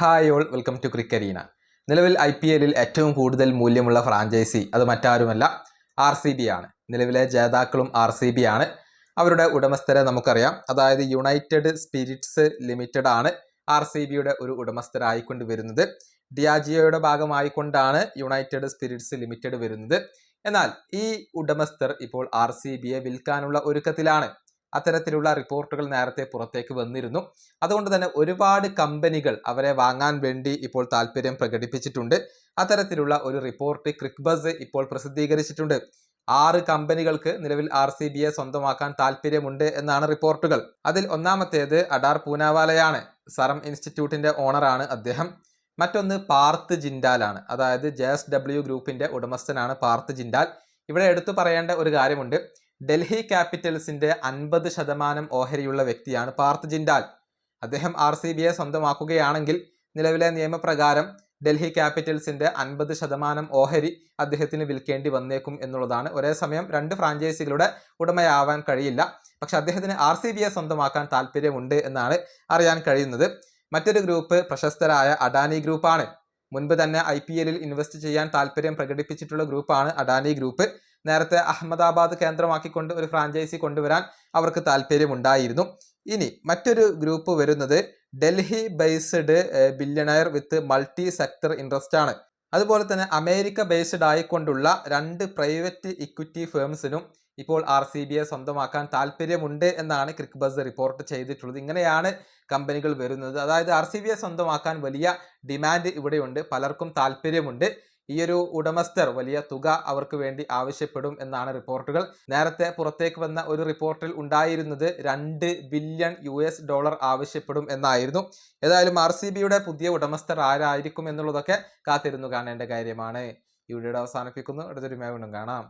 Hi all welcome to Crickarena നിലവിൽ I P എല്ലിൽ ഏറ്റവും കൂടുതൽ മൂല്യമുള്ള ഫ്രാഞ്ചൈസി അത് മറ്റാരുമല്ല ആർ സി ബി ആണ്. നിലവിലെ ജേതാക്കളും ആർ സി ബി ആണ്. അവരുടെ ഉടമസ്ഥരെ നമുക്കറിയാം. അതായത് യുണൈറ്റഡ് സ്പിരിറ്റ്സ് ലിമിറ്റഡ് ആണ് ആർ സി ബിയുടെ ഒരു ഉടമസ്ഥരായിക്കൊണ്ട് വരുന്നത്. ഡിയാജിയോയുടെ ഭാഗമായിക്കൊണ്ടാണ് യുണൈറ്റഡ് സ്പിരിറ്റ്സ് ലിമിറ്റഡ് വരുന്നത്. എന്നാൽ ഈ ഉടമസ്ഥർ ഇപ്പോൾ ആർ സി ബിയെ വിൽക്കാനുള്ള ഒരുക്കത്തിലാണ്. അത്തരത്തിലുള്ള റിപ്പോർട്ടുകൾ നേരത്തെ പുറത്തേക്ക് വന്നിരുന്നു. അതുകൊണ്ട് തന്നെ ഒരുപാട് കമ്പനികൾ അവരെ വാങ്ങാൻ വേണ്ടി ഇപ്പോൾ താല്പര്യം പ്രകടിപ്പിച്ചിട്ടുണ്ട്. അത്തരത്തിലുള്ള ഒരു റിപ്പോർട്ട് ക്രിക്ബസ് ഇപ്പോൾ പ്രസിദ്ധീകരിച്ചിട്ടുണ്ട്. ആറ് കമ്പനികൾക്ക് നിലവിൽ ആർ സി ബിയെ സ്വന്തമാക്കാൻ താല്പര്യമുണ്ട് എന്നാണ് റിപ്പോർട്ടുകൾ. അതിൽ ഒന്നാമത്തേത് അഡാർ പൂനാവാലയാണ്. സറം ഇൻസ്റ്റിറ്റ്യൂട്ടിന്റെ ഓണറാണ് അദ്ദേഹം. മറ്റൊന്ന് പാർത്ത് ജിൻഡാലാണ്. അതായത് ജെ എസ് ഡബ്ല്യു ഗ്രൂപ്പിന്റെ ഉടമസ്ഥനാണ് പാർത്ത് ജിൻഡാൽ. ഇവിടെ എടുത്തു പറയേണ്ട ഒരു കാര്യമുണ്ട്. ഡൽഹി ക്യാപിറ്റൽസിന്റെ അൻപത് ശതമാനം ഓഹരിയുള്ള വ്യക്തിയാണ് പാർത്ത് ജിൻഡാൽ. അദ്ദേഹം ആർ സി ബിയെ സ്വന്തമാക്കുകയാണെങ്കിൽ നിലവിലെ നിയമപ്രകാരം ഡൽഹി ക്യാപിറ്റൽസിന്റെ അൻപത് ശതമാനം ഓഹരി അദ്ദേഹത്തിന് വിൽക്കേണ്ടി വന്നേക്കും എന്നുള്ളതാണ്. ഒരേ സമയം രണ്ട് ഫ്രാഞ്ചൈസികളുടെ ഉടമയാവാൻ കഴിയില്ല. പക്ഷെ അദ്ദേഹത്തിന് ആർ സി ബിയെ സ്വന്തമാക്കാൻ താല്പര്യമുണ്ട് എന്നാണ് അറിയാൻ കഴിയുന്നത്. മറ്റൊരു ഗ്രൂപ്പ് പ്രശസ്തരായ അഡാനി ഗ്രൂപ്പാണ്. മുൻപ് തന്നെ ഐ പി എല്ലിൽ ഇൻവെസ്റ്റ് ചെയ്യാൻ താല്പര്യം പ്രകടിപ്പിച്ചിട്ടുള്ള ഗ്രൂപ്പാണ് അഡാനി ഗ്രൂപ്പ്. നേരത്തെ അഹമ്മദാബാദ് കേന്ദ്രമാക്കിക്കൊണ്ട് ഒരു ഫ്രാഞ്ചൈസി കൊണ്ടുവരാൻ അവർക്ക് താല്പര്യമുണ്ടായിരുന്നു. ഇനി മറ്റൊരു ഗ്രൂപ്പ് വരുന്നത് Delhi based billionaire with multi sector interest ആണ്. അതുപോലെ തന്നെ അമേരിക്ക ബേസ്ഡ് ആയിക്കൊണ്ടുള്ള രണ്ട് പ്രൈവറ്റ് ഇക്വിറ്റി ഫേംസിനും ഇപ്പോൾ ആർ സി ബിയെ സ്വന്തമാക്കാൻ താല്പര്യമുണ്ട് എന്നാണ് ക്രിക്ക് ബസ് റിപ്പോർട്ട് ചെയ്തിട്ടുള്ളത്. ഇങ്ങനെയാണ് കമ്പനികൾ വരുന്നത്. അതായത് ആർ സി ബിയെ സ്വന്തമാക്കാൻ വലിയ ഡിമാൻഡ് ഇവിടെയുണ്ട്. പലർക്കും താല്പര്യമുണ്ട്. ഈ ഒരു ഉടമസ്ഥർ വലിയ തുക അവർക്ക് വേണ്ടി ആവശ്യപ്പെടും എന്നാണ് റിപ്പോർട്ടുകൾ. നേരത്തെ പുറത്തേക്ക് വന്ന ഒരു റിപ്പോർട്ടിൽ ഉണ്ടായിരുന്നത് രണ്ട് ബില്യൺ യു ഡോളർ ആവശ്യപ്പെടും എന്നായിരുന്നു. ഏതായാലും ആർ പുതിയ ഉടമസ്ഥർ ആരായിരിക്കും എന്നുള്ളതൊക്കെ കാത്തിരുന്നു കാണേണ്ട കാര്യമാണ്. ഈ വീഡിയോയുടെ അവസാനിപ്പിക്കുന്നു. അടുത്തൊരു മേവണും കാണാം.